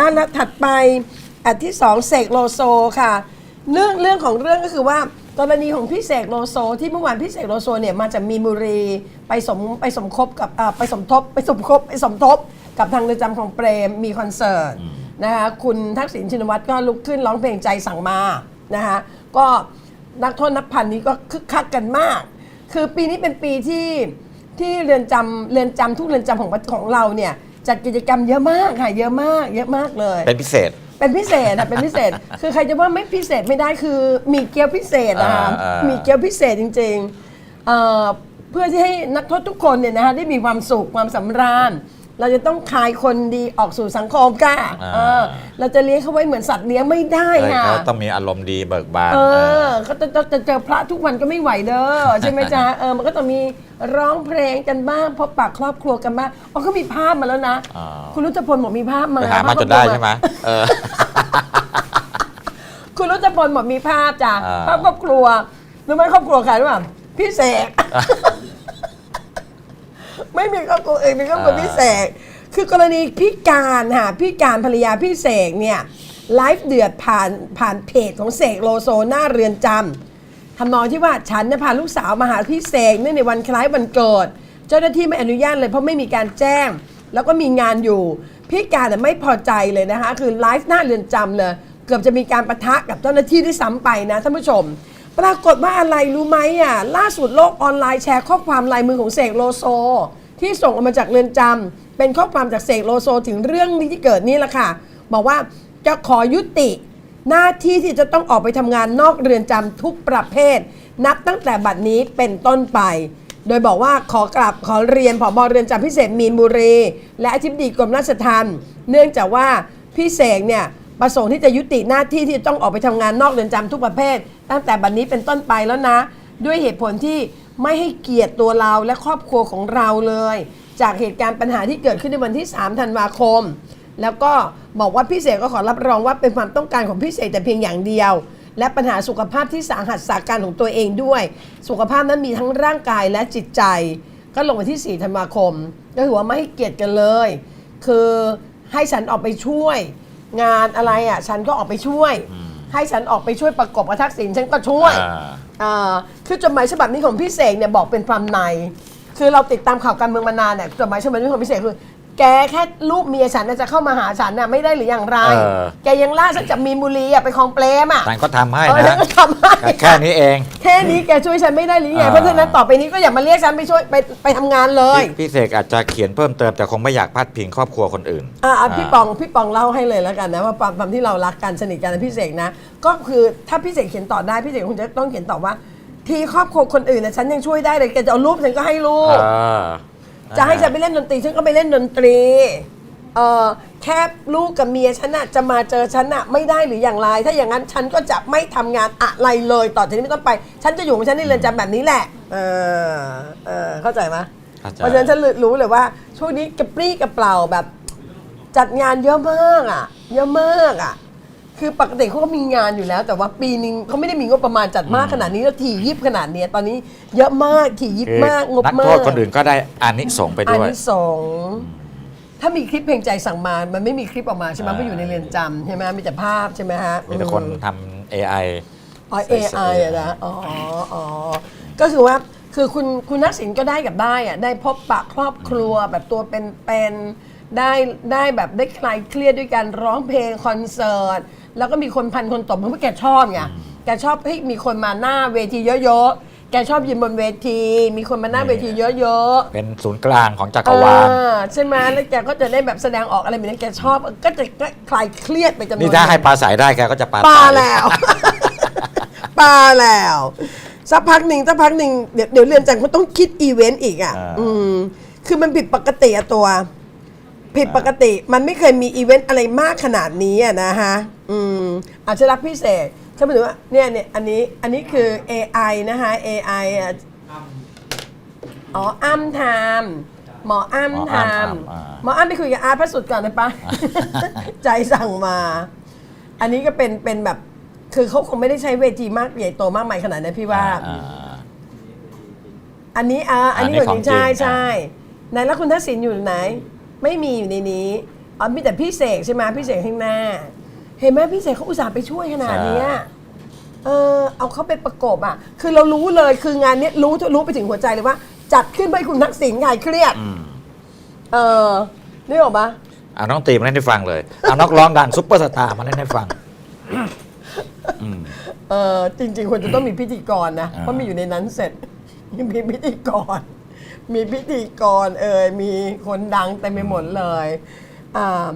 อะแล้วถัดไปอันที่สองเสกโลโซค่ะ เรื่องเรื่องของเรื่องก็คือว่ากรณีของพี่เสกโลโซ ที่เมื่อวานพี่เสกโลโซเนี่ยมาจากมีนบุรีไปสมไปสมคบกับอ่าไปสมทบไปสมคบไปสมทบกับทางเรือนจำของเปรมมีคอนเสิร์ตนะคะคุณทักษิณชินวัตรก็ลุกขึ้นร้องเพลงใจสั่งมานะคะก็นักโทษนับพันนี้ก็คึกคักกันมาก คือปีนี้เป็นปีที่ที่เรือนจำเรือนจำทุกเรือนจำของของเราเนี่ย จัดกิจกรรมเยอะมากค่ะ เยอะมาก เยอะมากเลย เป็นพิเศษ เป็นพิเศษอะเป็นพิเศษ คือใครจะว่าไม่พิเศษไม่ได้คือมีเกี๊ยวพิเศษอะค่ะอ่าอ่ามี มีเกี๊ยวพิเศษจริงๆเอ่อเพื่อที่ให้นักโทษทุกคนเนี่ยนะคะได้มีความสุขความสำราญ เราจะต้องคายคนดีออกสู่สังคมค่ะเออ เราจะเลี้ยงเขาไว้เหมือนสัตว์เลี้ยงไม่ได้เอ้ยค่ะเขาต้องมีอารมณ์ดีเบิกบานเอเอออก็จะจะจะเจอพระทุกวันก็ไม่ไหวเด้อใช่ไหมจ๊ะเออมันก็ต้องมีร้องเพลงกันบ้างพบปากครอบครัวกันบ้างอ๋อก็มีภาพมาแล้วนะอ๋อคุณรุจพลบอกมีภาพมาไปหามาภพจนได้ครอบครัวใช่ไหมเออ คุณรุจพลบอกมีภาพจ้ะอ่า ภาพครอบครัวรู้ไหมครอบครัวใครรู้ป่ะพี่เสก ไม่มีครอบครัวอื่นมีครอบครัวพี่เสกคือกรณีพี่การค่ะพี่การภรรยาพี่เสกเนี่ยไลฟ์เดือดผ่านผ่านเพจของเสกโลโซหน้าเรือนจำทำนองที่ว่าฉันเนี่ยพาลูกสาวมาหาพี่เสกเนื่องในวันคล้ายวันเกิด เจ้าหน้าที่ไม่อนุญาตเลยเพราะไม่มีการแจ้ง แล้วก็มีงานอยู่ พี่การน่ะไม่พอใจเลยนะคะ คือไลฟ์หน้าเรือนจำเลยเกือบจะมีการประทะกับเจ้าหน้าที่ด้วยซ้ำไปนะท่านผู้ชม ปรากฏว่าอะไรรู้ไหมอะล่าสุดโลกออนไลน์แชร์ข้อความลายมือของเสกโลโซ ที่ส่งออกมาจากเรือนจำเป็นข้อความจากเสกโลโซถึงเรื่องนี้ที่เกิดนี่แหละค่ะ บอกว่าจะขอยุติ หน้าที่ที่จะต้องออกไปทำงานนอกเรือนจำทุกประเภท นับตั้งแต่บัดนี้เป็นต้นไป โดยบอกว่าขอกลับขอเรียนผบเรือนจำพิเศษมีนบุรี และอธิบดีกรมราชทัณฑ์เนื่องจากว่าพี่เสกเนี่ยประสงค์ที่จะยุติหน้าที่ที่จะต้องออกไปทำงานนอกเรือนจำทุกประเภท ตั้งแต่บัดนี้เป็นต้นไปแล้วนะ ด้วยเหตุผลที่ ไม่ให้เกียรติตัวเราและครอบครัวของเราเลย จากเหตุการณ์ปัญหาที่เกิดขึ้นในวันที่ 3 ธันวาคม แล้วก็บอกว่าพี่เสกก็ขอรับรองว่าเป็นความต้องการของพี่เสกแต่เพียงอย่างเดียว และปัญหาสุขภาพที่สาหัสสาการของตัวเองด้วย สุขภาพนั้นมีทั้งร่างกายและจิตใจ ก็ลงวันที่ 4 ธันวาคม ก็ถือว่าไม่ให้เกียรติกันเลย คือให้ฉันออกไปช่วย งานอะไรอะฉันก็ออกไปช่วย ให้ฉันออกไปช่วยประกบกับทักษิณฉันก็ช่วยอ่า อ่าคือจดหมายฉบับนี้ของพี่เสกเนี่ยบอกเป็นความใน คือเราติดตามข่าวการเมืองมานานเนี่ยจดหมายฉบับนี้ของพี่เสกคือ แกแค่ลูกเมียฉันน่ะจะเข้ามาหาฉันน่ะไม่ได้หรืออย่างไร เออ แกยังล่าฉันจากมีนบุรีอะไปคลองเปรมอะ ต่างก็ทำให้เออนะก็ทำให้ แค่นี้เอง แค่นี้แกช่วยฉันไม่ได้หรือไง อ่า เพราะฉะนั้นต่อไปนี้ก็อย่ามาเรียกฉันไปช่วยไปไปทำงานเลยพี่พี่เสกอาจจะเขียนเพิ่มเติมแต่คงไม่อยากพาดพิงครอบครัวคนอื่น อ่าอะพี่ปองพี่ปองเล่าให้เลยแล้วกันนะว่าความความที่เรารักกันสนิทกันนะพี่เสกนะ ก็คือถ้าพี่เสกเขียนต่อได้พี่เสกคงจะต้องเขียนต่อว่า ทีครอบครัวคนอื่นนะฉันยังช่วยได้เลยแกจะเอารูปฉันก็ให้รูปเออ จะให้ฉันไปเล่นดนตรีฉันก็ไปเล่นดนตรีเออแค่ลูกกับเมียฉันน่ะจะมาเจอฉันน่ะไม่ได้หรืออย่างไร ถ้าอย่างนั้นฉันก็จะไม่ทำงานอะไรเลย ต่อจากนี้ไม่ต้องไป ฉันจะอยู่ของฉันในเรือนจำแบบนี้แหละ เออเออเข้าใจไหมเข้าใจ เพราะฉะนั้นฉันรู้เลยว่า ช่วงนี้กระปรี้กระเปล่าแบบ จัดงานเยอะมากอะ เยอะมากอะ คือปกติเขาก็มีงานอยู่แล้ว แต่ว่าปีนึงเขาไม่ได้มีงบประมาณจัดมากขนาดนี้แล้วถี่ยิบขนาดเนี้ยตอนนี้เยอะมากถี่ยิบคือมากงบนักมากโทษคนอื่นก็ได้อานิสงส์ไปอันด้วยที่สองถ้ามีคลิปเพลงใจสั่งมามันไม่มีคลิปออกมาใช่ไหมอ่า เพราะอยู่ในเรือนจำใช่ไหมมีแต่ภาพใช่ไหมฮะมีแต่คนอืมทำ AI อ๋อ AI อะนะอ๋ออ๋อก็คือว่าคือคุณคุณนักสินก็ได้กับได้อะได้พบปะครอบครัวแบบตัวเป็นๆได้ได้แบบได้คลายเครียดด้วยการร้องเพลงคอนเสิร์ต แล้วก็มีคนพันคนตบเพราะว่าแกชอบไงแกชอบให้มีคนมาหน้าเวทีเยอะๆแกชอบยืนบนเวที มีคนมาหน้าเวทีเยอะๆ เป็นศูนย์กลางของจักรวาล เออใช่ไหมแล้วแกก็จะได้แบบแสดงออกอะไรแบบนี้แกชอบ ก็จะคลายเครียดไปจำนวนนี่ถ้าให้ปลาใสได้แกก็จะปลาปลาใสแล้ว ปลาแล้ว สักพักหนึ่งสักพักหนึ่งเดี๋ยวเดี๋ยวเรือนจำเขาต้องคิดอีเวนต์อีกอะาอืม คือมันผิดปกติอะตัว ผิดปกติมันไม่เคยมีอีเวนต์อะไรมากขนาดนี้อะนะฮะ อืมอาจจะรักพิเศษฉันหมายถึงว่าเนี่ยเนี่ยอันนี้อันนี้คือ AI นะคะ AI อะอ๋ออ้ำทำหมออ้ำหมอทอ้ำทำอ่าำหมออ้ำไปคุยกับอาร์ตพระสุดก่อนนะปะ ใจสั่งมา อันนี้ก็เป็นเป็นแบบคือเขาคงไม่ได้ใช้เวทีมากใหญ่โตมากมายขนาดนั้นพี่ว่า อ่า อันนี้อ่าอันนี้อันนี้ของจริงของจริงใช่อ่า ใช่ไหนแล้วคุณทักษิณอยู่ไหน ไม่มีอยู่ในนี้อ๋อมีแต่พี่เสกใช่ไหมพี่เสกข้างหน้า เห็นไหมพี่เสกเขาอุตส่าห์ไปช่วยขนาดเนี้ยใช่เออเอาเขาไปประกบอะ คือเรารู้เลยคืองานเนี้ยรู้รู้ไปถึงหัวใจเลยว่า จัดขึ้นเพื่อให้คุณทักษิณไงเครียด อืมเออนึกออกปะเอาน้องตีมาเล่นให้ฟังเลยเอานักร้องดังซุปเปอร์สตาร์มาเล่นให้ฟัง อืม เออจริง ๆควรจะต้องมีพิธีกรนะอ่าเพราะมีอยู่ในนั้นเสร็จมีพิธีกร มีพิธีกรเอ่ยมีคนดังเต็มไปหมดเลยอ่า